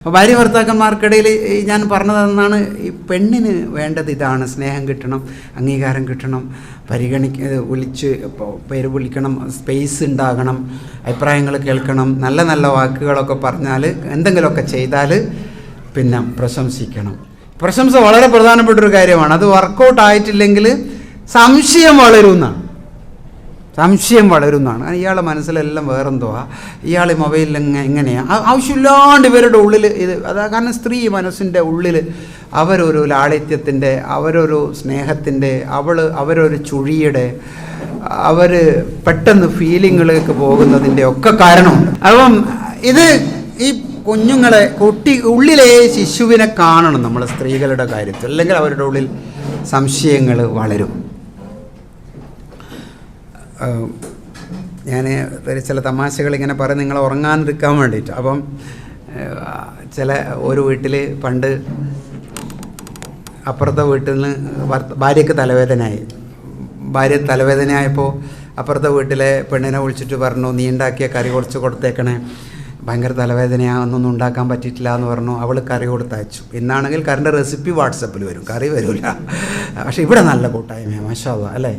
അപ്പോൾ ഭാര്യ ഭർത്താക്കന്മാർക്കിടയിൽ ഞാൻ പറഞ്ഞതെന്നാണ് ഈ പെണ്ണിന് വേണ്ടത് ഇതാണ്. സ്നേഹം കിട്ടണം അംഗീകാരം കിട്ടണം പരിഗണിക്ക വിളിച്ച് പേര് വിളിക്കണം സ്പേസ് ഉണ്ടാകണം അഭിപ്രായങ്ങൾ കേൾക്കണം നല്ല നല്ല വാക്കുകളൊക്കെ പറഞ്ഞാൽ എന്തെങ്കിലുമൊക്കെ ചെയ്താൽ പിന്നെ പ്രശംസിക്കണം. പ്രശംസ വളരെ പ്രധാനപ്പെട്ട ഒരു കാര്യമാണ്. അത് വർക്കൗട്ട് ആയിട്ടില്ലെങ്കിൽ സംശയം വളരുമെന്നാണ് സംശയം വളരുന്നതാണ്. ഇയാളെ മനസ്സിലെല്ലാം വേറെന്തോ ഇയാൾ മൊബൈലിൽ എങ്ങനെ എങ്ങനെയാണ് ആവശ്യമില്ലാണ്ട് ഇവരുടെ ഉള്ളിൽ ഇത് അതാ കാരണം സ്ത്രീ മനസ്സിന്റെ ഉള്ളിൽ അവരൊരു ലാളിത്യത്തിന്റെ അവരൊരു സ്നേഹത്തിന്റെ അവൾ അവരൊരു ചുഴിയുടെ അവർ പെട്ടെന്ന് ഫീലിങ്ങുകളിലേക്ക് പോകുന്നതിന്റെ ഒക്കെ കാരണമുണ്ട്. അപ്പം ഇത് ഈ കുഞ്ഞുങ്ങളെ കുട്ടി ഉള്ളിലെ ശിശുവിനെ കാണണം നമ്മൾ സ്ത്രീകളുടെ കാര്യത്തിൽ. അല്ലെങ്കിൽ അവരുടെ ഉള്ളിൽ സംശയങ്ങൾ വളരും. ഞാൻ ചില തമാശകൾ ഇങ്ങനെ പറഞ്ഞ് നിങ്ങൾ ഉറങ്ങാനിരിക്കാൻ വേണ്ടിയിട്ട്. അപ്പം ചില ഒരു വീട്ടിൽ പണ്ട് അപ്പുറത്തെ വീട്ടിൽ നിന്ന് ഭാര്യയ്ക്ക് തലവേദനയായി. ഭാര്യ തലവേദനയായപ്പോൾ അപ്പുറത്തെ വീട്ടിലെ പെണ്ണിനെ വിളിച്ചിട്ട് പറഞ്ഞു നീ ഉണ്ടാക്കിയ കറി കുറച്ച് കൊടുത്തേക്കണേ. ഭയങ്കര തലവേദനയാണെന്നൊന്നും ഉണ്ടാക്കാൻ പറ്റിയിട്ടില്ല എന്ന് പറഞ്ഞു. അവൾ കറി കൊടുത്തയച്ചു. ഇന്നാണെങ്കിൽ കറിന്റെ റെസിപ്പി വാട്സപ്പിൽ വരും. കറി വരില്ല പക്ഷേ ഇവിടെ നല്ല കൂട്ടായ്മയാണ് മാഷാ അല്ലാ,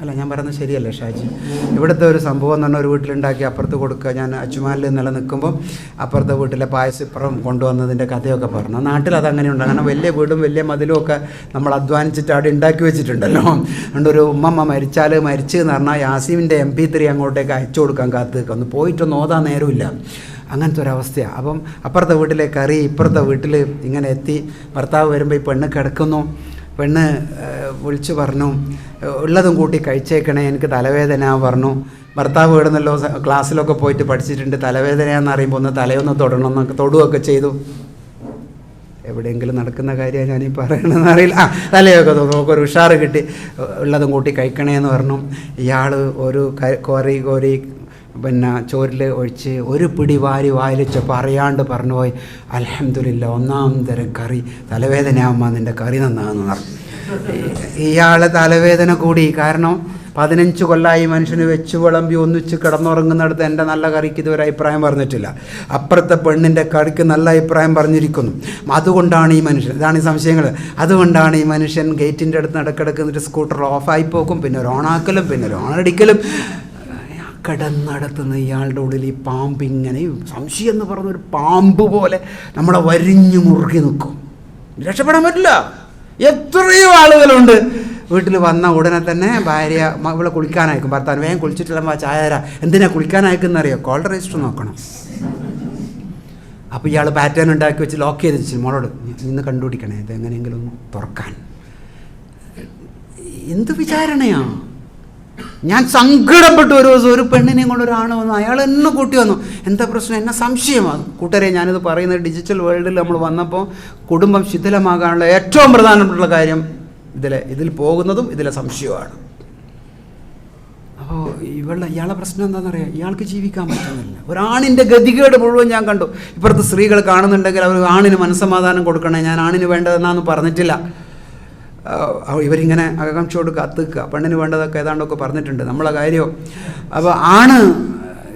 അല്ലേ ഞാൻ പറയുന്നത് ശരിയല്ല ഷാജി. ഇവിടുത്തെ ഒരു സംഭവം എന്ന് പറഞ്ഞാൽ ഒരു വീട്ടിലുണ്ടാക്കി അപ്പുറത്ത് കൊടുക്കുക. ഞാൻ അച്ചുമാലിൽ നില നിൽക്കുമ്പോൾ അപ്പുറത്തെ വീട്ടിലെ പായസപ്പുറം കൊണ്ടുവന്നതിന്റെ കഥയൊക്കെ പറഞ്ഞു. നാട്ടിൽ അത് അങ്ങനെയുണ്ട് കാരണം വലിയ വീടും വലിയ മതിലും ഒക്കെ നമ്മൾ അധ്വാനിച്ചിട്ട് അവിടെ ഉണ്ടാക്കി വെച്ചിട്ടുണ്ടല്ലോ. അതുകൊണ്ട് ഒരു ഉമ്മമ്മ മരിച്ചാൽ മരിച്ചു എന്ന് പറഞ്ഞാൽ യാസീമിന്റെ എം പി ത്രീ അങ്ങോട്ടേക്ക് അയച്ചു കൊടുക്കാൻ കാത്ത് നിൽക്കുന്നു പോയിട്ടൊന്നും ഓതാൻ നേരമില്ല. അങ്ങനത്തെ ഒരവസ്ഥയാണ് അപ്പം അപ്പുറത്തെ വീട്ടിലെ കറി ഇപ്പുറത്തെ വീട്ടിൽ ഇങ്ങനെ എത്തി. ഭർത്താവ് വരുമ്പോൾ ഈ പെണ്ണ് കിടക്കുന്നു. പെണ്ണ് വിളിച്ചു പറഞ്ഞു. ഉള്ളതും കൂട്ടി കഴിച്ചേക്കണേ എനിക്ക് തലവേദന പറഞ്ഞു. ഭർത്താവ് വീടുന്നല്ലോ ക്ലാസ്സിലൊക്കെ പോയിട്ട് പഠിച്ചിട്ടുണ്ട് തലവേദനയാന്ന് അറിയുമ്പോൾ ഒന്ന് തലയൊന്ന് തൊടണം എന്നൊക്കെ തൊടുകയൊക്കെ ചെയ്തു. എവിടെയെങ്കിലും നടക്കുന്ന കാര്യമാണ് ഞാനീ പറയണമെന്ന് അറിയില്ല. ആ തലയൊക്കെ നമുക്കൊരു ഉഷാറ് കിട്ടി. ഉള്ളതും കൂട്ടി കഴിക്കണേ എന്ന് പറഞ്ഞു. ഇയാൾ ഒരു കോരി കോരി പിന്നെ ചോറിൽ ഒഴിച്ച് ഒരു പിടി വാരി വായിലിച്ചപ്പോൾ അറിയാണ്ട് പറഞ്ഞു പോയി. അലഹമില്ല ഒന്നാം തരം കറി. തലവേദനയാകുമ്പോൾ നിന്റെ കറി നന്നാന്ന് പറഞ്ഞു. ഇയാൾ തലവേദന കൂടി. കാരണം പതിനഞ്ച് കൊല്ലമായി മനുഷ്യന് വെച്ച് വിളമ്പി ഒന്നിച്ച് കിടന്നുറങ്ങുന്നിടത്ത് എന്റെ നല്ല കറിക്ക് ഇതുവരെ അഭിപ്രായം പറഞ്ഞിട്ടില്ല. അപ്പുറത്തെ പെണ്ണിന്റെ കറിക്ക് നല്ല അഭിപ്രായം പറഞ്ഞിരിക്കുന്നു. അതുകൊണ്ടാണ് ഈ മനുഷ്യൻ ഇതാണ് ഈ സംശയങ്ങൾ. അതുകൊണ്ടാണ് ഈ മനുഷ്യൻ ഗേറ്റിന്റെ അടുത്ത് നടക്കിടക്ക് എന്നിട്ട് സ്കൂട്ടർ ഓഫായി പോക്കും പിന്നെ ഒരു ഓണാക്കലും പിന്നെ ഒരു ഓണടിക്കലും. കിടന്നടത്തുന്ന ഇയാളുടെ ഉള്ളിൽ ഈ പാമ്പ് ഇങ്ങനെ സംശയം എന്ന് പറഞ്ഞ ഒരു പാമ്പ് പോലെ നമ്മളെ വരിഞ്ഞു മുറുകി നിൽക്കും. രക്ഷപ്പെടാൻ പറ്റില്ല. എത്രയോ ആളുകളുണ്ട്. വീട്ടിൽ വന്ന ഉടനെ തന്നെ ഭാര്യ ഇവിടെ കുളിക്കാനയക്കും ഭർത്താവ് വേഗം കുളിച്ചിട്ടില്ല ചായ തരാ. എന്തിനാ കുളിക്കാനയക്കുന്നറിയോ കോൾ രജിസ്റ്റർ നോക്കണം. അപ്പോൾ ഇയാൾ പാറ്റേൺ ഉണ്ടാക്കി വെച്ച് ലോക്ക് ചെയ്ത് വെച്ചു മോളോട് "നീ- ഇന്ന് കണ്ടുപിടിക്കണേ ഇത് എങ്ങനെയെങ്കിലും തുറക്കാൻ. എന്ത് വിചാരണയാ? ഞാൻ സങ്കടപ്പെട്ടു ഒരു ദിവസം ഒരു പെണ്ണിനെയും കൊണ്ട് ഒരാണ് വന്നു. അയാൾ എന്നെ കൂട്ടി വന്നു. എന്താ പ്രശ്നം? എന്നെ സംശയമാണ്. കൂട്ടരെ ഞാനിത് പറയുന്നത് ഡിജിറ്റൽ വേൾഡിൽ നമ്മൾ വന്നപ്പോൾ കുടുംബം ശിഥിലമാകാനുള്ള ഏറ്റവും പ്രധാനപ്പെട്ട കാര്യം ഇതിലെ ഇതിൽ പോകുന്നതും ഇതിലെ സംശയമാണ് അപ്പോൾ ഇവളുടെ ഇയാളെ പ്രശ്നം എന്താണെന്നറിയാം? ഇയാൾക്ക് ജീവിക്കാൻ പറ്റുന്നില്ല. ഒരാണിന്റെ ഗതികേട് മുഴുവൻ ഞാൻ കണ്ടു. ഇപ്പുറത്ത് സ്ത്രീകൾ കാണുന്നുണ്ടെങ്കിൽ അവർ ആണിന് മനസ്സമാധാനം കൊടുക്കണേ ഞാൻ ആണിന് വേണ്ടതെന്നാന്ന് പറഞ്ഞിട്ടില്ല. ഇവരിങ്ങനെ ആകാംക്ഷയോട് കാത്തുക്കുക. പെണ്ണിന് വേണ്ടതൊക്കെ ഏതാണ്ടൊക്കെ പറഞ്ഞിട്ടുണ്ട്. നമ്മളെ കാര്യം. അപ്പോൾ ആണ്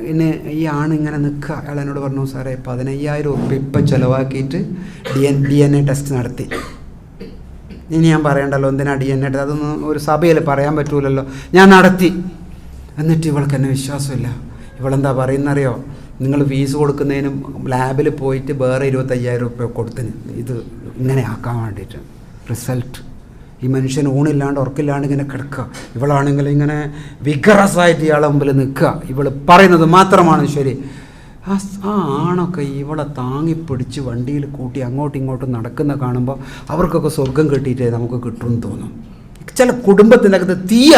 പിന്നെ ഈ ആണ് ഇങ്ങനെ നിൽക്കുക. അയാൾ എന്നോട് പറഞ്ഞു സാറേ പതിനയ്യായിരം ഉറുപ്പ്യ ഇപ്പം ചിലവാക്കിയിട്ട് D N D N A test നടത്തി. ഇനി ഞാൻ പറയണ്ടല്ലോ എന്തിനാ ഡി എൻ എ അതൊന്നും ഒരു സഭയിൽ പറയാൻ പറ്റൂലല്ലോ. ഞാൻ നടത്തി. എന്നിട്ട് ഇവൾക്ക് എന്നെ വിശ്വാസമില്ല. ഇവളെന്താ പറയുന്നറിയോ? നിങ്ങൾ ഫീസ് കൊടുക്കുന്നതിനും ലാബിൽ പോയിട്ട് വേറെ ഇരുപത്തയ്യായിരം റുപ്യ കൊടുത്തിന്. ഇത് ഇങ്ങനെ ആക്കാൻ വേണ്ടിയിട്ട്. റിസൾട്ട്. ഈ മനുഷ്യൻ ഊണില്ലാണ്ട് ഉറക്കില്ലാണ്ട് ഇങ്ങനെ കിടക്കുക. ഇവളാണെങ്കിൽ ഇങ്ങനെ വിഗ്രസായിട്ട് ഇയാളെ മുമ്പിൽ നിൽക്കുക. ഇവൾ പറയുന്നത് മാത്രമാണ് ശരി. ആ ആ ആണൊക്കെ ഇവളെ താങ്ങിപ്പിടിച്ച് വണ്ടിയിൽ കൂട്ടി അങ്ങോട്ടും ഇങ്ങോട്ടും നടക്കുന്ന കാണുമ്പോൾ അവർക്കൊക്കെ സ്വർഗം കിട്ടിയിട്ടേ നമുക്ക് കിട്ടുമെന്ന് തോന്നും. ചില കുടുംബത്തിന്റെ അകത്ത് തീയ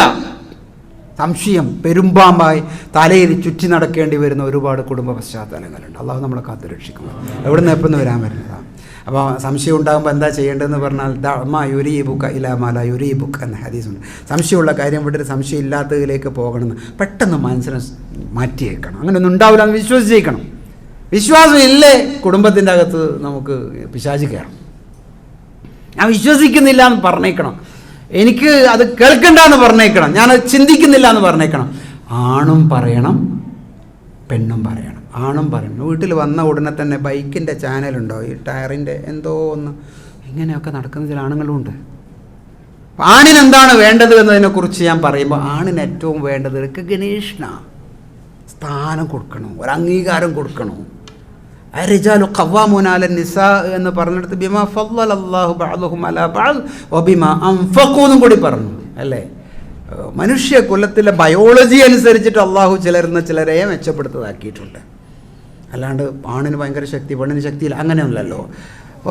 സംശയം പെരുമ്പാമ്പായി തലയിൽ ചുറ്റി നടക്കേണ്ടി വരുന്ന ഒരുപാട് കുടുംബ പശ്ചാത്തലങ്ങളുണ്ട്. അള്ളാഹു നമ്മളെ കാത്തു രക്ഷിക്കും എവിടെ നിന്ന് എപ്പം വരാൻ വരുന്നതാണ് അപ്പോൾ സംശയം ഉണ്ടാകുമ്പോൾ എന്താ ചെയ്യേണ്ടതെന്ന് പറഞ്ഞാൽ ദമ്മ യുരി ബുക്ക് ഇലാമാല യുരി ബുക്ക് എന്ന ഹദീസുണ്ട്. സംശയമുള്ള കാര്യം വിട്ടിട്ട് സംശയം ഇല്ലാത്തതിലേക്ക് പോകണമെന്ന് പെട്ടെന്ന് മനസ്സിനെ മാറ്റിയേക്കണം. അങ്ങനെ ഒന്നും ഉണ്ടാവില്ല എന്ന് വിശ്വസിച്ചേക്കണം വിശ്വാസം ഇല്ലേ കുടുംബത്തിന്റെ അകത്ത് നമുക്ക് പിശാചി കയറണം. ഞാൻ വിശ്വസിക്കുന്നില്ല എന്ന് പറഞ്ഞേക്കണം. എനിക്ക് അത് കേൾക്കണ്ട എന്ന് പറഞ്ഞേക്കണം. ഞാനത് ചിന്തിക്കുന്നില്ല എന്ന് പറഞ്ഞേക്കണം. ആണും പറയണം പെണ്ണും പറയണം. ആണും പറഞ്ഞു വീട്ടിൽ വന്ന ഉടനെ തന്നെ ബൈക്കിന്റെ ചാനലുണ്ടോ? ഈ ടയറിന്റെ എന്തോ ഒന്ന് ഇങ്ങനെയൊക്കെ നടക്കുന്ന ചില ആണുങ്ങളും ഉണ്ട്. ആണിന് എന്താണ് വേണ്ടത് എന്നതിനെക്കുറിച്ച് ഞാൻ പറയുമ്പോൾ ആണിന് ഏറ്റവും വേണ്ടത് ഗണേഷന സ്ഥാനം കൊടുക്കണം ഒരു അംഗീകാരം കൊടുക്കണം. അരിജാലു ഖവ്വാമുനാല നിസ എന്ന് പറഞ്ഞിടത്ത് ബിമ ഫضل അല്ലാഹു ബഅദഹും അലാ ബഅദ് എന്നും കൂടി പറഞ്ഞു അല്ലേ? മനുഷ്യ കുലത്തിലെ ബയോളജി അനുസരിച്ചിട്ട് അള്ളാഹു ചിലരുന്ന ചിലരെ മെച്ചപ്പെടുത്തതാക്കിയിട്ടുണ്ട്. അല്ലാണ്ട് ആണിന് ഭയങ്കര ശക്തി പെണ്ണിന് ശക്തിയില്ല അങ്ങനെയൊന്നുമല്ലല്ലോ.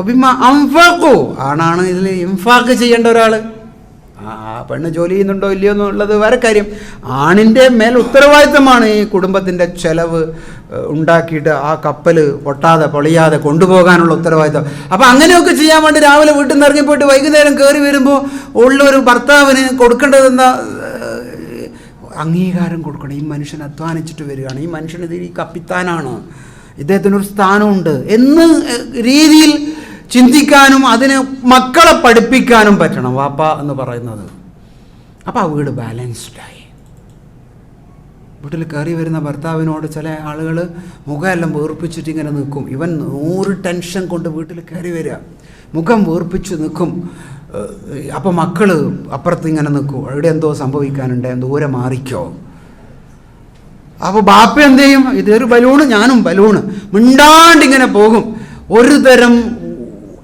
ഒബിമ അംഫാക്കു ആണാണ് ഇതിൽ ഇംഫാക്ക് ചെയ്യേണ്ട ഒരാൾ ആ പെണ്ണ് ജോലി ചെയ്യുന്നുണ്ടോ ഇല്ലയോ എന്നുള്ളത് വേറെ കാര്യം. ആണിന്റെ മേൽ ഉത്തരവാദിത്തമാണ് ഈ കുടുംബത്തിന്റെ ചെലവ് ഉണ്ടാക്കിയിട്ട് ആ കപ്പൽ പൊട്ടാതെ പൊളിയാതെ കൊണ്ടുപോകാനുള്ള ഉത്തരവാദിത്തം. അപ്പോൾ അങ്ങനെയൊക്കെ ചെയ്യാൻ വേണ്ടി രാവിലെ വീട്ടിൽ നിന്ന് ഇറങ്ങിപ്പോയിട്ട് വൈകുന്നേരം കയറി വരുമ്പോൾ ഉള്ളൊരു ഭർത്താവിന് കൊടുക്കേണ്ടതെന്ന ഏഹ്, അംഗീകാരം കൊടുക്കണം. ഈ മനുഷ്യൻ അധ്വാനിച്ചിട്ട് വരികയാണ്. ഈ മനുഷ്യൻ ഈ കപ്പിത്താനാണ്. ഇദ്ദേഹത്തിനൊരു സ്ഥാനമുണ്ട് എന്ന് രീതിയിൽ ചിന്തിക്കാനും അതിന് മക്കളെ പഠിപ്പിക്കാനും പറ്റണം. വാപ്പ എന്ന് പറയുന്നത്. അപ്പോൾ ആ വീട് ബാലൻസ്ഡായി. വീട്ടിൽ കയറി വരുന്ന ഭർത്താവിനോട് ചില ആളുകൾ മുഖമെല്ലാം വീർപ്പിച്ചിട്ട് ഇങ്ങനെ നിൽക്കും. ഇവൻ നൂറ് ടെൻഷൻ കൊണ്ട് വീട്ടിൽ കയറി വരിക. മുഖം വീർപ്പിച്ച് നിൽക്കും. അപ്പോൾ മക്കൾ അപ്പുറത്ത് ഇങ്ങനെ നിൽക്കും. അവിടെ എന്തോ സംഭവിക്കാനുണ്ട്? ദൂരെ മാറിക്കോ? അപ്പോൾ ബാപ്പ എന്ത് ചെയ്യും? ഇതൊരു ബലൂണ് ഞാനും ബലൂണ്. മിണ്ടാണ്ടിങ്ങനെ പോകും. ഒരു തരം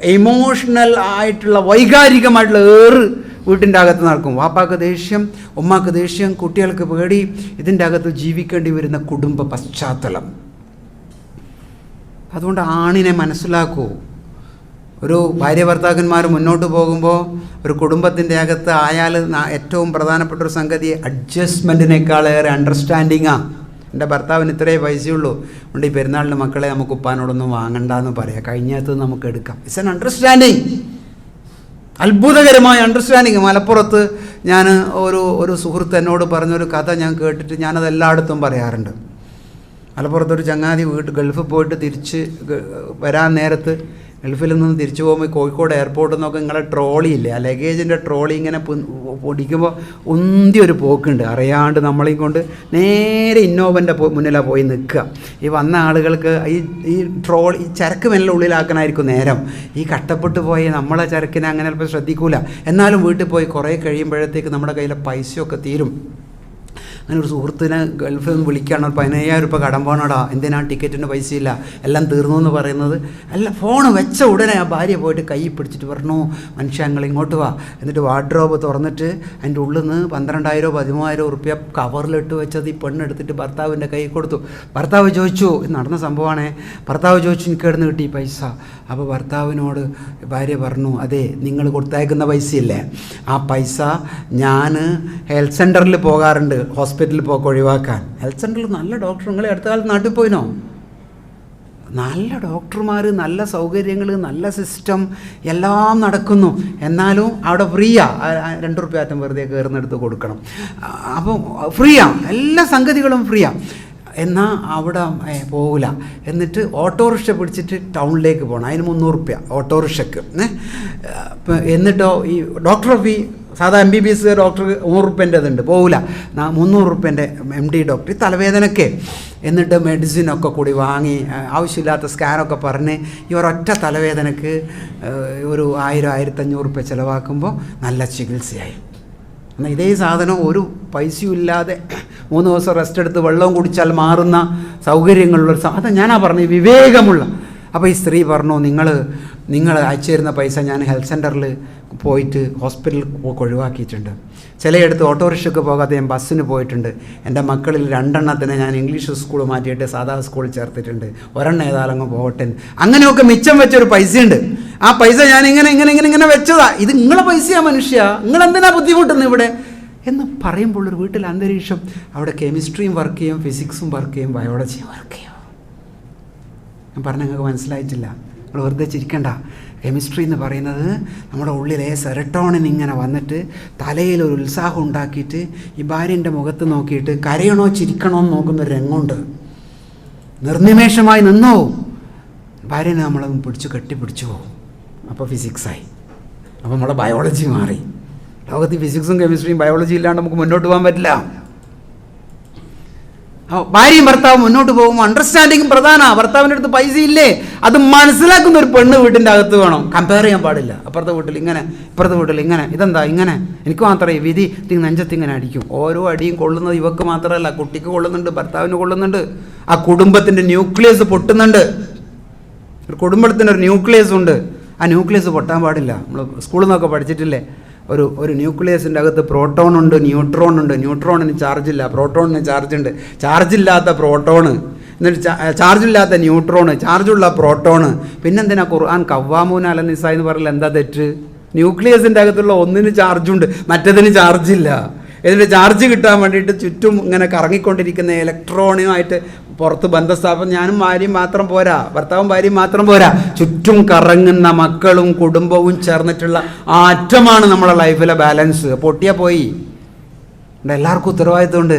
എമോഷണൽ ആയിട്ടുള്ള വൈകാരികമായിട്ടുള്ള ഏറ് വീട്ടിന്റെ അകത്ത് നടക്കും. വാപ്പാക്ക് ദേഷ്യം ഉമ്മാക്ക് ദേഷ്യം കുട്ടികൾക്ക് പേടി ഇതിന്റെ അകത്ത് ജീവിക്കേണ്ടി വരുന്ന കുടുംബ പശ്ചാത്തലം. അതുകൊണ്ട് ആണിനെ മനസ്സിലാക്കൂ. ഒരു ഭാര്യ ഭർത്താക്കന്മാർ മുന്നോട്ട് പോകുമ്പോൾ ഒരു കുടുംബത്തിന്റെ അകത്ത് ആയാൽ ഏറ്റവും പ്രധാനപ്പെട്ട ഒരു സംഗതി അഡ്ജസ്റ്റ്മെന്റിനേക്കാളേറെ അണ്ടർസ്റ്റാൻഡിങ്ങാണ് എന്റെ ഭർത്താവിന് ഇത്രയേ പൈസയുള്ളൂ അതുകൊണ്ട് ഈ പെരുന്നാളിന് മക്കളെ നമുക്ക് ഉപ്പാനോടൊന്നും വാങ്ങണ്ടെന്ന് പറയാം. കഴിഞ്ഞത് നമുക്ക് എടുക്കാം. ഇറ്റ്സ് ആൻ അണ്ടർസ്റ്റാൻഡിങ് അത്ഭുതകരമായ അണ്ടർസ്റ്റാൻഡിങ് മലപ്പുറത്ത് ഞാൻ ഒരു ഒരു സുഹൃത്ത് എന്നോട് പറഞ്ഞൊരു കഥ ഞാൻ കേട്ടിട്ട് ഞാനത് എല്ലായിടത്തും പറയാറുണ്ട്. മലപ്പുറത്തൊരു ചങ്ങാതി വീട്ട് ഗൾഫിൽ പോയിട്ട് തിരിച്ച് വരാൻ നേരത്ത് ഗൾഫിൽ നിന്ന് തിരിച്ചു പോകുമ്പോൾ കോഴിക്കോട് എയർപോർട്ടിൽ നിന്നൊക്കെ നിങ്ങളെ ട്രോളി ഇല്ലേ? ആ ലഗേജിന്റെ ട്രോളി ഇങ്ങനെ പൊടിക്കുമ്പോൾ ഉന്തി ഒരു പോക്കുണ്ട്. അറിയാണ്ട് നമ്മളെയും കൊണ്ട് നേരെ ഇന്നോവന്റെ മുന്നിലാണ് പോയി നിൽക്കുക ഈ വന്ന ആളുകൾക്ക് ഈ ഈ ട്രോൾ ഈ ചരക്ക് മെല്ലെ ഉള്ളിലാക്കണമായിരിക്കും നേരം. ഈ കട്ടപ്പെട്ട് പോയി നമ്മളെ ചരക്കിനെ അങ്ങനെ ചിലപ്പോൾ ശ്രദ്ധിക്കൂല. എന്നാലും വീട്ടിൽ പോയി കുറേ കഴിയുമ്പോഴത്തേക്ക് നമ്മുടെ കയ്യിലെ പൈസയൊക്കെ തീരും. അങ്ങനെ ഒരു സുഹൃത്തിനെ ഗൾഫിൽ നിന്ന് വിളിക്കുകയാണ്. ഒരു പതിനയ്യായിരം രൂപ കടം പോകണടാ എന്തിനാ ടിക്കറ്റിന് പൈസയില്ല എല്ലാം തീർന്നു എന്ന് പറയുന്നത്. അല്ല ഫോൺ വെച്ച ഉടനെ ആ ഭാര്യ പോയിട്ട് കൈ പിടിച്ചിട്ട് പറഞ്ഞു മനുഷ്യ ഞങ്ങൾ ഇങ്ങോട്ട് വാ. എന്നിട്ട് വാർഡ്രോബ് തുറന്നിട്ട് അതിന്റെ ഉള്ളിൽ നിന്ന് പന്ത്രണ്ടായിരോ പതിമൂവായിരോ റുപ്യ കവറിലിട്ട് വെച്ചത് ഈ പെണ്ണെടുത്തിട്ട് ഭർത്താവിന്റെ കൈ കൊടുത്തു. ഭർത്താവ് ചോദിച്ചു നടന്ന സംഭവമാണേ. ഭർത്താവ് ചോദിച്ചു എനിക്ക് കിടന്ന് കിട്ടി പൈസ? അപ്പോൾ ഭർത്താവിനോട് ഭാര്യ പറഞ്ഞു അതെ നിങ്ങൾ കൊടുത്തയക്കുന്ന പൈസയില്ലേ ആ പൈസ ഞാൻ ഹെൽത്ത് സെന്ററിൽ പോകാറുണ്ട്. ഹോസ്പിറ്റലിൽ പോക്ക് ഒഴിവാക്കാൻ. ഹെൽത്ത് സെന്ററിൽ നല്ല ഡോക്ടർ നിങ്ങൾ അടുത്ത കാലത്ത് നാട്ടിൽ പോയിനോ? നല്ല ഡോക്ടർമാർ നല്ല സൗകര്യങ്ങൾ നല്ല സിസ്റ്റം എല്ലാം നടക്കുന്നു. എന്നാലും അവിടെ ഫ്രീയാ. രണ്ട് റുപ്യ ആറ്റം വെറുതെ കയറുന്നെടുത്ത് കൊടുക്കണം. അപ്പം ഫ്രീയാ. എല്ലാ സംഗതികളും ഫ്രീയാ. എന്നാൽ അവിടെ പോകില്ല എന്നിട്ട് ഓട്ടോറിക്ഷ പിടിച്ചിട്ട് ടൗണിലേക്ക് പോകണം അതിന് മുന്നൂറ് റുപ്യ ഓട്ടോറിക്ഷക്ക്. ഏ എന്നിട്ടോ ഈ ഡോക്ടർ ഫീ സാധാ M B B S doctor നൂറ് റുപ്യന്റെ അതുണ്ട് പോകില്ല മുന്നൂറ് റുപ്യന്റെ എം ഡി ഡോക്ടർ ഈ തലവേദനയ്ക്ക് എന്നിട്ട് മെഡിസിനൊക്കെ കൂടി വാങ്ങി ആവശ്യമില്ലാത്ത സ്കാനൊക്കെ പറഞ്ഞ് ഈ ഒരൊറ്റ തലവേദനയ്ക്ക് ഒരു ആയിരം ആയിരത്തഞ്ഞൂറ് റുപ്യ ചിലവാക്കുമ്പോൾ നല്ല ചികിത്സയായി. എന്നാൽ ഇതേ സാധനം ഒരു പൈസയും ഇല്ലാതെ മൂന്ന് ദിവസം റെസ്റ്റ് എടുത്ത് വെള്ളവും കുടിച്ചാൽ മാറുന്ന സൗകര്യങ്ങളുള്ളൊരു സാധനം ഞാനാ പറഞ്ഞത്. വിവേകമുള്ള അപ്പോൾ ഈ സ്ത്രീ പറഞ്ഞു നിങ്ങൾ നിങ്ങൾ അയച്ചു തരുന്ന പൈസ ഞാൻ ഹെൽത്ത് സെന്ററിൽ പോയിട്ട് ഹോസ്പിറ്റലിൽ പോക്ക് ഒഴിവാക്കിയിട്ടുണ്ട് ചിലയിടത്ത് ഓട്ടോറിക്ഷയ്ക്ക് പോകാതെ ഞാൻ ബസ്സിന് പോയിട്ടുണ്ട്. എന്റെ മക്കളിൽ രണ്ടെണ്ണത്തിനെ ഞാൻ ഇംഗ്ലീഷ് സ്കൂൾ മാറ്റിയിട്ട് സാധാ സ്കൂളിൽ ചേർത്തിട്ടുണ്ട്. ഒരെണ്ണം ഏതാലും പോകട്ടെ അങ്ങനെയൊക്കെ മിച്ചം വെച്ചൊരു പൈസയുണ്ട്. ആ പൈസ ഞാൻ ഇങ്ങനെ ഇങ്ങനെ ഇങ്ങനെ ഇങ്ങനെ വെച്ചതാ. ഇത് നിങ്ങളെ പൈസയാ മനുഷ്യ. നിങ്ങൾ എന്തിനാ ബുദ്ധിമുട്ടുന്നത് ഇവിടെ? എന്ന് പറയുമ്പോൾ ഒരു വീട്ടിൽ അന്തരീക്ഷം അവിടെ കെമിസ്ട്രിയും വർക്ക് ചെയ്യും ഫിസിക്സും വർക്ക് ചെയ്യും ബയോളജിയും വർക്ക് ചെയ്യും. ഞാൻ പറഞ്ഞ നിങ്ങൾക്ക് മനസ്സിലായിട്ടില്ല. നിങ്ങൾ വെറുതെ ചിരിക്കണ്ട. കെമിസ്ട്രി എന്ന് പറയുന്നത് നമ്മുടെ ഉള്ളിലെ സെറട്ടോണിൻ ഇങ്ങനെ വന്നിട്ട് തലയിൽ ഒരു ഉത്സാഹം ഉണ്ടാക്കിയിട്ട് ഈ ഭാര്യന്റെ മുഖത്ത് നോക്കിയിട്ട് കരയണോ ചിരിക്കണോ എന്ന് നോക്കുന്ന ഒരു രംഗമുണ്ട്. നിർനിമേഷമായി നിന്നോ? ഭാര്യനെ നമ്മളൊന്ന് പിടിച്ചു കെട്ടിപ്പിടിച്ചു പോകും. അപ്പോൾ ഫിസിക്സായി അപ്പോൾ നമ്മളെ ബയോളജി മാറി. ലോകത്ത് ഫിസിക്സും കെമിസ്ട്രിയും ബയോളജി ഇല്ലാണ്ട് നമുക്ക് മുന്നോട്ട് പോകാൻ പറ്റില്ല. ഭാര്യയും ഭർത്താവും മുന്നോട്ട് പോകുമ്പോൾ അണ്ടർസ്റ്റാൻഡിങ് പ്രധാനമാണ് ഭർത്താവിന്റെ അടുത്ത് പൈസ ഇല്ലേ അത് മനസ്സിലാക്കുന്ന ഒരു പെണ്ണ് വീട്ടിന്റെ അകത്ത് വേണം. കമ്പയർ ചെയ്യാൻ പാടില്ല. അപ്പുറത്തെ വീട്ടിൽ ഇങ്ങനെ ഇപ്പുറത്തെ വീട്ടിൽ ഇങ്ങനെ. ഇതെന്താ? ഇങ്ങനെ. എനിക്ക് മാത്രമേ വിധി തിങ് നെഞ്ചത്തിങ്ങനെ അടിക്കും. ഓരോ അടിയും കൊള്ളുന്നത് ഇവക്ക് മാത്രമല്ല. കുട്ടിക്ക് കൊള്ളുന്നുണ്ട് ഭർത്താവിന് കൊള്ളുന്നുണ്ട്. ആ കുടുംബത്തിന്റെ ന്യൂക്ലിയസ് പൊട്ടുന്നുണ്ട്. ഒരു കുടുംബത്തിന്റെ ഒരു ന്യൂക്ലിയസ് ഉണ്ട്. ആ ന്യൂക്ലിയസ് പൊട്ടാൻ പാടില്ല. നമ്മൾ സ്കൂളിൽ നിന്നൊക്കെ പഠിച്ചിട്ടില്ലേ? ഒരു ഒരു ന്യൂക്ലിയസിന്റെ അകത്ത് പ്രോട്ടോൺ ഉണ്ട് ന്യൂട്രോൺ ഉണ്ട്. ന്യൂട്രോണിന് ചാർജ് ഇല്ല. പ്രോട്ടോണിന് ചാർജ് ഉണ്ട്. ചാർജ് ഇല്ലാത്ത പ്രോട്ടോണ്. എന്നിട്ട് ചാർജ് ഇല്ലാത്ത ന്യൂട്രോണ്. ചാർജുള്ള പ്രോട്ടോണ്. പിന്നെന്തിനാ ഖുർആൻ കവ്വാമൂന അല നിസ എന്ന് പറഞ്ഞാൽ എന്താ തെറ്റ്? ന്യൂക്ലിയസിന്റെ അകത്തുള്ള ഒന്നിന് ചാർജുണ്ട് മറ്റതിന് ചാർജില്ല ഇതിന്റെ ചാർജ് കിട്ടാൻ വേണ്ടിയിട്ട് ചുറ്റും ഇങ്ങനെ കറങ്ങിക്കൊണ്ടിരിക്കുന്ന ഇലക്ട്രോണുമായിട്ട് പുറത്ത് ബന്ധസ്ഥാപനം ഞാനും ഭാര്യയും മാത്രം പോരാ ഭർത്താവും ഭാര്യയും മാത്രം പോരാ. ചുറ്റും കറങ്ങുന്ന മക്കളും കുടുംബവും ചേർന്നിട്ടുള്ള ആ അറ്റമാണ് നമ്മളെ ലൈഫിലെ ബാലൻസ് പൊട്ടിയാൽ പോയി. എല്ലാവർക്കും ഉത്തരവാദിത്തമുണ്ട്